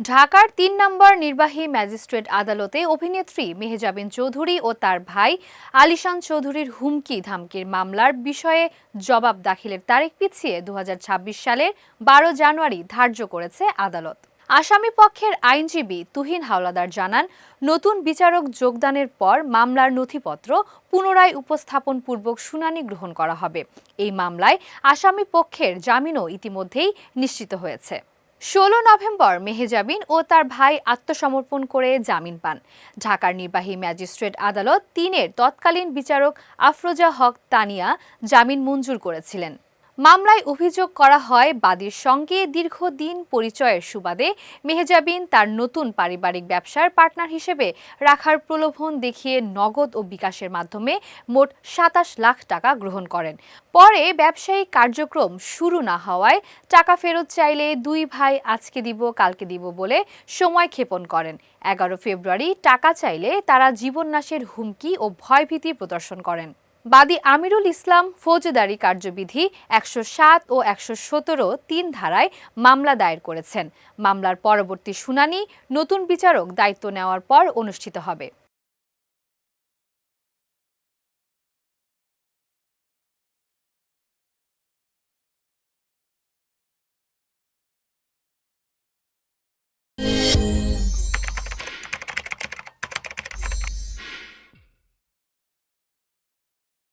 ঢাকার তিন নম্বর নির্বাহী ম্যাজিস্ট্রেট আদালতে অভিনেত্রী মেহজাবিন চৌধুরী ও তার ভাই আলিশান চৌধুরীর হুমকি ধামকির মামলার বিষয়ে জবাব দাখিলের তারিখ পিছিয়ে দু হাজার ছাব্বিশ সালের বারো জানুয়ারি ধার্য করেছে আদালত। আসামি পক্ষের আইনজীবী তুহিন হাওলাদার জানান, নতুন বিচারক যোগদানের পর মামলার নথিপত্র পুনরায় উপস্থাপন পূর্বক শুনানি গ্রহণ করা হবে। এই মামলায় আসামি পক্ষের জামিনও ইতিমধ্যেই নিশ্চিত হয়েছে। ষোলো নভেম্বর মেহেজাবিন ও তার ভাই আত্মসমর্পণ করে জামিন পান। ঢাকার নির্বাহী ম্যাজিস্ট্রেট আদালত তিনের তৎকালীন বিচারক আফরোজা হক তানিয়া জামিন মঞ্জুর করেছিলেন। মামলায় অভিযোগ করা হয়, বাদীর সঙ্গে দীর্ঘদিন পরিচয়ের সুবাদে মেহজাবিন তার নতুন পারিবারিক ব্যবসার পার্টনার হিসেবে রাখার প্রলোভন দেখিয়ে নগদ ও বিকাশের মাধ্যমে মোট সাতাশ লাখ টাকা গ্রহণ করেন। পরে ব্যবসায়িক কার্যক্রম শুরু না হওয়ায় টাকা ফেরত চাইলে দুই ভাই আজকে দিব, কালকে দিব বলে সময় ক্ষেপণ করেন। এগারো ফেব্রুয়ারি টাকা চাইলে তারা জীবননাশের হুমকি ও ভয়ভীতি প্রদর্শন করেন। বাদী আমিরুল ইসলাম ফৌজদারি কার্যবিধি একশো সাত ও একশো সতেরো তিন ধারায় মামলা দায়ের করেছেন। মামলার পরবর্তী শুনানি নতুন বিচারক দায়িত্ব নেওয়ার পর অনুষ্ঠিত হবে।